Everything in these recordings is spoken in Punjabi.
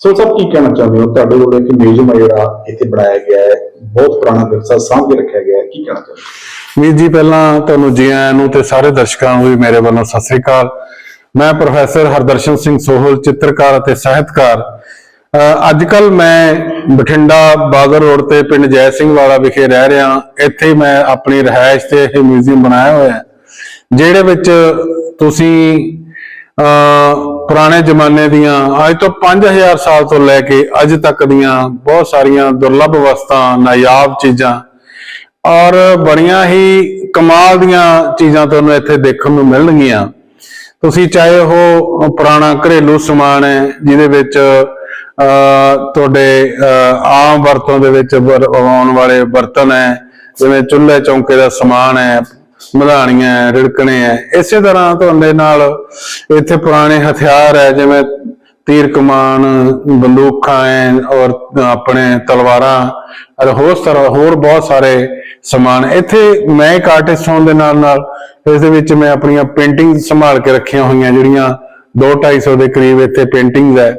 ਸੋ ਸਭ ਕੀ ਕਹਿਣਾ ਚਾਹੁੰਦੇ ਹੋ? ਤੁਹਾਡੇ ਕੋਲ ਇੱਕ ਮਿਊਜ਼ੀਅਮ ਜਿਹੜਾ ਇੱਥੇ ਬਣਾਇਆ ਗਿਆ ਹੈ। ਬਹੁਤ ਪੁਰਾਣਾ ਵਿਰਸਾ ਸਾਂਭ ਕੇ ਰੱਖਿਆ ਗਿਆ ਹੈ। ਕੀ ਕਹਿਣਾ ਚਾਹੁੰਦੇ ਹੋ? ਵੀਰ ਜੀ, ਪਹਿਲਾਂ ਤੁਹਾਨੂੰ ਜੀ ਆਇਆਂ ਨੂੰ ਤੇ ਸਾਰੇ ਦਰਸ਼ਕਾਂ ਨੂੰ ਵੀ ਮੇਰੇ ਵੱਲੋਂ ਸਤਿ ਸ੍ਰੀ ਅਕਾਲ। ਮੈਂ ਪ੍ਰੋਫੈਸਰ ਹਰਦਰਸ਼ਨ ਸਿੰਘ ਸੋਹਲ, ਚਿੱਤਰਕਾਰ ਅਤੇ ਸਾਹਿਤਕਾਰ। ਅੱਜ ਕੱਲ ਮੈਂ ਬਠਿੰਡਾ ਬਾਗਰ ਰੋਡ ਤੇ ਪਿੰਡ ਜੈ ਸਿੰਘ ਵਾਲਾ ਵਿਖੇ ਰਹਿ ਰਿਹਾ ਇੱਥੇ ਮੈਂ ਆਪਣੀ ਰਿਹਾਇਸ਼ ਤੇ ਇਹ ਮਿਊਜ਼ੀਅਮ ਬਣਾਇਆ ਹੋਇਆ ਹੈ। ਜਿਹੜੇ ਵਿੱਚ ਤੁਸੀਂ ਪੁਰਾਣੇ ਜ਼ਮਾਨੇ ਦੀਆਂ ਅੱਜ ਤੋਂ 5000 ਸਾਲ ਤੋਂ ਲੈ ਕੇ ਅੱਜ ਤੱਕ ਦੀਆਂ ਬਹੁਤ ਸਾਰੀਆਂ ਦੁਰਲੱਭ ਵਸਤਾਂ, ਨਾਯਾਬ ਚੀਜ਼ਾਂ ਔਰ ਬੜੀਆਂ ਹੀ ਕਮਾਲ ਦੀਆਂ ਚੀਜ਼ਾਂ ਤੁਹਾਨੂੰ ਇੱਥੇ ਦੇਖਣ ਨੂੰ ਮਿਲਣਗੀਆਂ। ਤੁਸੀਂ ਚਾਹੇ ਉਹ ਪੁਰਾਣਾ ਘਰੇਲੂ ਸਮਾਨ ਹੈ, ਜਿਹਦੇ ਵਿੱਚ ਤੁਹਾਡੇ ਆਮ ਵਰਤੋਂ ਦੇ ਵਿੱਚ ਵਰ- ਆਉਣ ਵਾਲੇ ਬਰਤਨ ਹੈ, ਜਿਵੇਂ ਚੁੱਲ੍ਹੇ ਚੌਂਕੇ ਦਾ ਸਮਾਨ ਹੈ ਮਧਾਣੀਆਂ ਹੈ, ਰਿੜਕਣੇ ਹੈ। ਇਸੇ ਤਰ੍ਹਾਂ ਤੁਹਾਡੇ ਨਾਲ ਇੱਥੇ ਪੁਰਾਣੇ ਹਥਿਆਰ ਹੈ ਜਿਵੇਂ ਤੀਰ ਕਮਾਨ ਬੰਦੂਕਾਂ ਹੈ ਔਰ ਆਪਣੇ ਤਲਵਾਰਾਂ ਔਰ ਹੋਰ ਤਰ੍ਹਾਂ ਹੋਰ ਬਹੁਤ ਸਾਰੇ ਸਮਾਨ। ਇੱਥੇ ਮੈਂ ਇੱਕ ਆਰਟਿਸਟ ਹੋਣ ਦੇ ਨਾਲ ਨਾਲ ਇਸ ਦੇ ਵਿੱਚ ਮੈਂ ਆਪਣੀਆਂ ਪੇਂਟਿੰਗ ਸੰਭਾਲ ਕੇ ਰੱਖੀਆਂ ਹੋਈਆਂ ਜਿਹੜੀਆਂ 2-250 ਦੇ ਕਰੀਬ ਇੱਥੇ ਪੇਂਟਿੰਗਸ ਹੈ।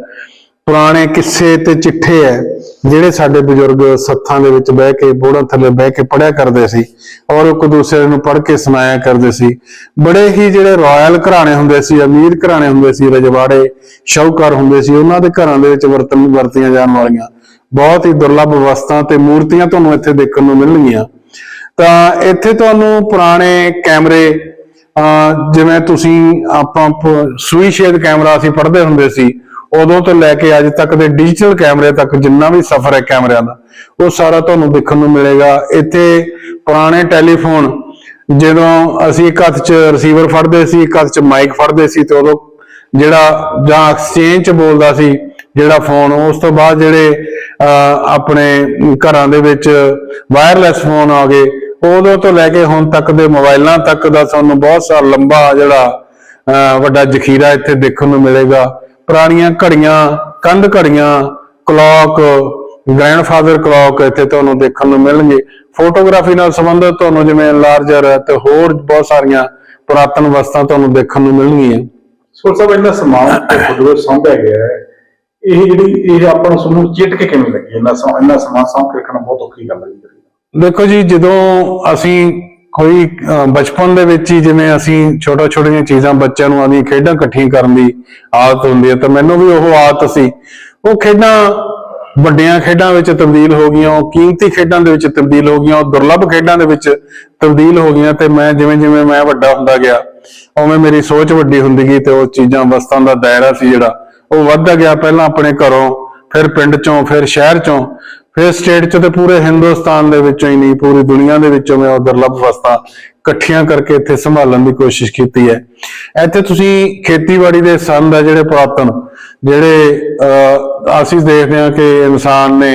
ਪੁਰਾਣੇ ਕਿੱਸੇ ਤੇ ਚਿੱਠੇ ਹੈ ਜਿਹੜੇ ਸਾਡੇ ਬਜ਼ੁਰਗ ਸੱਥਾਂ ਦੇ ਵਿੱਚ ਬਹਿ ਕੇ, ਬੋੜਾਂ ਥੱਲੇ ਬਹਿ ਕੇ ਪੜਿਆ ਕਰਦੇ ਸੀ ਔਰ ਇੱਕ ਦੂਸਰੇ ਨੂੰ ਪੜ੍ਹ ਕੇ ਸੁਣਾਇਆ ਕਰਦੇ ਸੀ। ਬੜੇ ਹੀ ਜਿਹੜੇ ਰਾਇਲ ਘਰਾਣੇ ਹੁੰਦੇ ਸੀ, ਅਮੀਰ ਘਰਾਣੇ ਹੁੰਦੇ ਸੀ, ਰਜਵਾੜੇ ਸ਼ੌਕਰ ਹੁੰਦੇ ਸੀ, ਉਹਨਾਂ ਦੇ ਘਰਾਂ ਦੇ ਵਿੱਚ ਵਰਤਨ, ਵਰਤੀਆਂ ਜਾਣ ਵਾਲੀਆਂ ਬਹੁਤ ਹੀ ਦੁਰਲੱਭ ਵਸਤਾਂ ਤੇ ਮੂਰਤੀਆਂ ਤੁਹਾਨੂੰ ਇੱਥੇ ਦੇਖਣ ਨੂੰ ਮਿਲਣਗੀਆਂ। ਤਾਂ ਇੱਥੇ ਤੁਹਾਨੂੰ ਪੁਰਾਣੇ ਕੈਮਰੇ, ਅਹ ਜਿਵੇਂ ਤੁਸੀਂ ਆਪਾਂ ਪ- ਸੂਈ ਸ਼ੇਡ ਕੈਮਰਾ ਅਸੀਂ ਪੜ੍ਹਦੇ ਹੁੰਦੇ ਸੀ ਉਦੋਂ ਤੋਂ ਲੈ ਕੇ ਅੱਜ ਤੱਕ ਦੇ ਡਿਜੀਟਲ ਕੈਮਰੇ ਤੱਕ ਜਿੰਨਾ ਵੀ ਸਫ਼ਰ ਹੈ ਕੈਮਰਿਆਂ ਦਾ ਉਹ ਸਾਰਾ ਤੁਹਾਨੂੰ ਦੇਖਣ ਨੂੰ ਮਿਲੇਗਾ। ਇੱਥੇ ਪੁਰਾਣੇ ਟੈਲੀਫੋਨ ਜਦੋਂ ਅਸੀਂ ਇੱਕ ਹੱਥ 'ਚ ਰਿਸੀਵਰ ਫੜਦੇ ਸੀ ਇੱਕ ਹੱਥ 'ਚ ਮਾਈਕ ਫੜਦੇ ਸੀ ਤੇ ਉਦੋਂ ਜਿਹੜਾ ਜਾਂ ਐਕਸਚੇਂਜ 'ਚ ਬੋਲਦਾ ਸੀ ਜਿਹੜਾ ਫੋਨ ਉਸ ਤੋਂ ਬਾਅਦ ਜਿਹੜੇ ਅਹ, ਆਪਣੇ ਘਰਾਂ ਦੇ ਵਿੱਚ ਵਾਇਰਲੈਸ ਫੋਨ ਆ ਗਏ ਉਦੋਂ ਤੋਂ ਲੈ ਕੇ ਹੁਣ ਤੱਕ ਦੇ ਮੋਬਾਈਲਾਂ ਤੱਕ ਦਾ ਸਾਨੂੰ ਬਹੁਤ ਸਾਰਾ ਲੰਬਾ ਜਿਹੜਾ ਅਹ, ਵੱਡਾ ਜ਼ਖੀਰਾ ਇੱਥੇ ਦੇਖਣ ਨੂੰ ਮਿਲੇਗਾ। ਪੁਰਾਣੀਆਂ ਘੜੀਆਂ ਕੰਧ ਘੜੀਆਂ ਕਲੌਕ ਗ੍ਰੈਂਡਫਾਦਰ ਕਲੌਕ ਇੱਥੇ ਤੁਹਾਨੂੰ ਦੇਖਣ ਨੂੰ ਮਿਲਣਗੇ। ਫੋਟੋਗ੍ਰਾਫੀ ਨਾਲ ਸੰਬੰਧਿਤ ਤੁਹਾਨੂੰ ਜਿਵੇਂ ਲਾਰਜਰ ਤੇ ਹੋਰ ਬਹੁਤ ਸਾਰੀਆਂ ਪੁਰਾਤਨ ਵਸਤਾਂ ਤੁਹਾਨੂੰ ਦੇਖਣ ਨੂੰ ਮਿਲਣਗੀਆਂ। ਸੋ ਸਭ ਇਹਨਾਂ ਸਮਾਨ ਤੇ ਫੋਟੋ ਸਾਂਭਿਆ ਗਿਆ ਹੈ। ਇਹ ਜਿਹੜੀ ਇਹ ਆਪਾਂ ਨੂੰ ਸਮੂਹ ਚਿੱਟ ਕੇ ਕਿਵੇਂ ਲੱਗੀ? ਇਹਨਾਂ ਸਮਾਂ ਇਹਨਾਂ ਸਮਾਨ ਸਾਂਭ ਕੇ ਰੱਖਣਾ ਬਹੁਤ ਔਖੀ ਗੱਲ ਹੈ। ਦੇਖੋ ਜੀ ਜਦੋਂ ਅਸੀਂ ਕੋਈ ਬਚਪਨ ਦੇ ਵਿੱਚ ਹੀ ਜਿਵੇਂ ਅਸੀਂ ਛੋਟਾ ਛੋਟੀਆਂ ਚੀਜ਼ਾਂ ਬੱਚਿਆਂ ਨੂੰ ਆਦੀਆਂ ਖੇਡਾਂ ਇਕੱਠੀਆਂ ਕਰਨ ਦੀ ਆਦਤ ਹੁੰਦੀ ਹੈ, ਤਾਂ ਮੈਨੂੰ ਵੀ ਉਹ ਆਦਤ ਸੀ। ਉਹ ਖੇਡਾਂ ਵੱਡੀਆਂ ਖੇਡਾਂ ਵਿੱਚ ਤਬਦੀਲ ਹੋ ਗਈਆਂ, ਉਹ ਕੀਮਤੀ ਖੇਡਾਂ ਦੇ ਵਿੱਚ ਤਬਦੀਲ ਹੋ ਗਈਆਂ, ਉਹ ਦੁਰਲੱਭ ਖੇਡਾਂ ਦੇ ਵਿੱਚ ਤਬਦੀਲ ਹੋ ਗਈਆਂ, ਤੇ ਮੈਂ ਜਿਵੇਂ ਜਿਵੇਂ ਮੈਂ ਵੱਡਾ ਹੁੰਦਾ ਗਿਆ, ਉਵੇਂ ਮੇਰੀ ਸੋਚ ਵੱਡੀ ਹੁੰਦੀ ਗਈ ਤੇ ਉਹ ਚੀਜ਼ਾਂ ਵਸਤਾਂ ਦਾ ਦਾਇਰਾ ਸੀ ਜਿਹੜਾ, ਉਹ ਵੱਧਦਾ ਗਿਆ। ਪਹਿਲਾਂ ਆਪਣੇ ਘਰੋਂ, ਫਿਰ ਪਿੰਡ ਚੋਂ, ਫਿਰ ਸ਼ਹਿਰ ਚੋਂ ਫਿਰ ਸਟੇਟ ਚ ਤੇ ਪੂਰੇ ਹਿੰਦੁਸਤਾਨ ਦੇ ਵਿੱਚੋਂ ਹੀ ਨਹੀਂ ਪੂਰੀ ਦੁਨੀਆ ਦੇ ਵਿੱਚੋਂ ਮੈਂ ਉਹ ਦੁਰਲੱਭ ਵਸਤਾਂ ਇਕੱਠੀਆਂ ਕਰਕੇ ਇੱਥੇ ਸੰਭਾਲਣ ਦੀ ਕੋਸ਼ਿਸ਼ ਕੀਤੀ ਹੈ। ਇੱਥੇ ਤੁਸੀਂ ਖੇਤੀਬਾੜੀ ਦੇ ਸੰਦ ਆ ਜਿਹੜੇ ਪੁਰਾਤਨ ਜਿਹੜੇ ਅਹ, ਅਸੀਂ ਦੇਖਦੇ ਹਾਂ ਕਿ ਇਨਸਾਨ ਨੇ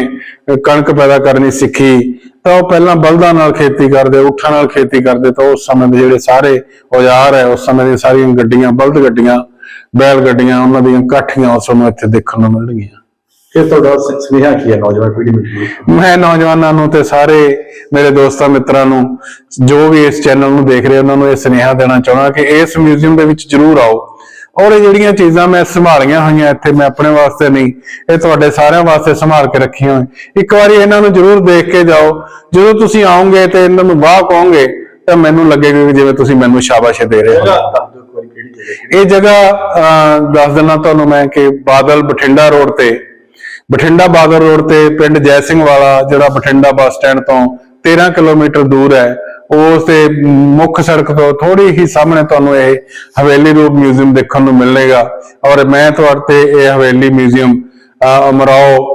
ਕਣਕ ਪੈਦਾ ਕਰਨੀ ਸਿੱਖੀ ਤਾਂ ਉਹ ਪਹਿਲਾਂ ਬਲਦਾਂ ਨਾਲ ਖੇਤੀ ਕਰਦੇ ਊਠਾਂ ਨਾਲ ਖੇਤੀ ਕਰਦੇ ਤਾਂ ਉਸ ਸਮੇਂ ਦੇ ਜਿਹੜੇ ਸਾਰੇ ਔਜ਼ਾਰ ਹੈ ਉਸ ਸਮੇਂ ਦੀਆਂ ਸਾਰੀਆਂ ਗੱਡੀਆਂ ਬਲਦ ਗੱਡੀਆਂ ਬੈਲ ਗੱਡੀਆਂ ਉਹਨਾਂ ਦੀਆਂ ਕਾਠੀਆਂ ਉਸ ਨੂੰ ਇੱਥੇ ਦੇਖਣ ਨੂੰ ਮਿਲਣਗੀਆਂ। ਇਹ ਤੁਹਾਡਾ ਸੁਨੇਹਾ ਕੀ ਹੈ ਨੌਜਵਾਨ ਪੀੜ੍ਹੀ ਨੂੰ? ਮੈਂ ਨੌਜਵਾਨਾਂ ਨੂੰ ਤੇ ਸਾਰੇ ਮੇਰੇ ਦੋਸਤਾਂ ਮਿੱਤਰਾਂ ਨੂੰ ਜੋ ਵੀ ਇਸ ਚੈਨਲ ਨੂੰ ਦੇਖ ਰਹੇ ਉਹਨਾਂ ਨੂੰ ਇਹ ਸੁਨੇਹਾ ਦੇਣਾ ਚਾਹੁੰਦਾ ਕਿ ਇਸ ਮਿਊਜ਼ੀਅਮ ਦੇ ਵਿੱਚ ਜਰੂਰ ਆਓ। ਔਰ ਇਹ ਜਿਹੜੀਆਂ ਚੀਜ਼ਾਂ ਮੈਂ ਸੰਭਾਲੀਆਂ ਹੋਈਆਂ ਇੱਥੇ ਮੈਂ ਆਪਣੇ ਵਾਸਤੇ ਨਹੀਂ ਇਹ ਤੁਹਾਡੇ ਸਾਰਿਆਂ ਵਾਸਤੇ ਸੰਭਾਲ ਕੇ ਰੱਖੀਆਂ ਹੋਈਆਂ। ਇੱਕ ਵਾਰੀ ਇਹਨਾਂ ਨੂੰ ਜਰੂਰ ਦੇਖ ਕੇ ਜਾਓ। ਜਦੋਂ ਤੁਸੀਂ ਆਓਗੇ ਤੇ ਇਹਨਾਂ ਨੂੰ ਵਾਹ ਕਹੋਗੇ ਤਾਂ ਮੈਨੂੰ ਲੱਗੇਗਾ ਕਿ ਜਿਵੇਂ ਤੁਸੀਂ ਮੈਨੂੰ ਸ਼ਾਬਾਸ਼ ਦੇ ਰਹੇ ਹੋ। ਇਹ ਜਗ੍ਹਾ ਦੱਸ ਦਿੰਦਾ ਤੁਹਾਨੂੰ ਮੈਂ ਕਿ ਬਾਦਲ ਬਠਿੰਡਾ ਰੋਡ ਤੇ ਬਠਿੰਡਾ ਬਾਦਲ ਰੋਡ ਤੇ ਪਿੰਡ ਜੈ ਸਿੰਘ ਵਾਲਾ, ਜਿਹੜਾ ਬਠਿੰਡਾ ਬੱਸ ਸਟੈਂਡ ਤੋਂ 13 ਕਿਲੋਮੀਟਰ ਦੂਰ ਹੈ, ਉਸ ਦੇ ਮੁੱਖ ਸੜਕ ਤੋਂ ਥੋੜੀ ਹੀ ਸਾਹਮਣੇ ਤੁਹਾਨੂੰ ਇਹ ਹਵੇਲੀ ਰੂਪ ਮਿਊਜ਼ੀਅਮ ਦੇਖਣ ਨੂੰ ਮਿਲੇਗਾ। ਔਰ ਮੈਂ ਤੁਹਾਡੇ ਤੇ ਇਹ ਹਵੇਲੀ ਮਿਊਜ਼ੀਅਮ ਅਮਰਾਓ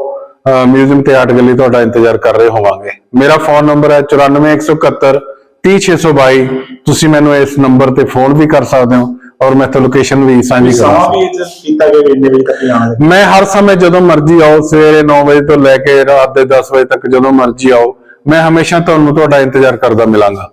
ਮਿਊਜ਼ੀਅਮ ਤੇ ਆਰਟ ਗਲੀ ਤੁਹਾਡਾ ਇੰਤਜ਼ਾਰ ਕਰ ਰਹੇ ਹੋਵਾਂਗੇ। ਮੇਰਾ ਫੋਨ ਨੰਬਰ ਹੈ 94171 30622 ਤੁਸੀਂ ਮੈਨੂੰ ਇਸ ਨੰਬਰ ਤੇ ਫੋਨ ਵੀ ਕਰ ਸਕਦੇ ਹੋ। ਔਰ ਮੈਂ ਤਾਂ ਲੋਕੇਸ਼ਨ ਵੀ ਸਾਂਝੀ ਕਰਾਂ ਸਮਾਂ ਵੀ ਇਹ 'ਚ ਕੀਤਾ ਗਿਆ ਵੀ ਇੰਨੇ ਵਜੇ ਤੱਕ ਹੈ ਮੈਂ ਹਰ ਸਮੇਂ ਜਦੋਂ ਮਰਜ਼ੀ ਆਓ ਸਵੇਰੇ 9 ਵਜੇ ਤੋਂ ਲੈ ਕੇ ਰਾਤ ਦੇ 10 ਵਜੇ ਤੱਕ ਜਦੋਂ ਮਰਜ਼ੀ ਆਓ ਮੈਂ ਹਮੇਸ਼ਾ ਤੁਹਾਨੂੰ ਤੁਹਾਡਾ ਇੰਤਜ਼ਾਰ ਕਰਦਾ ਮਿਲਾਂਗਾ।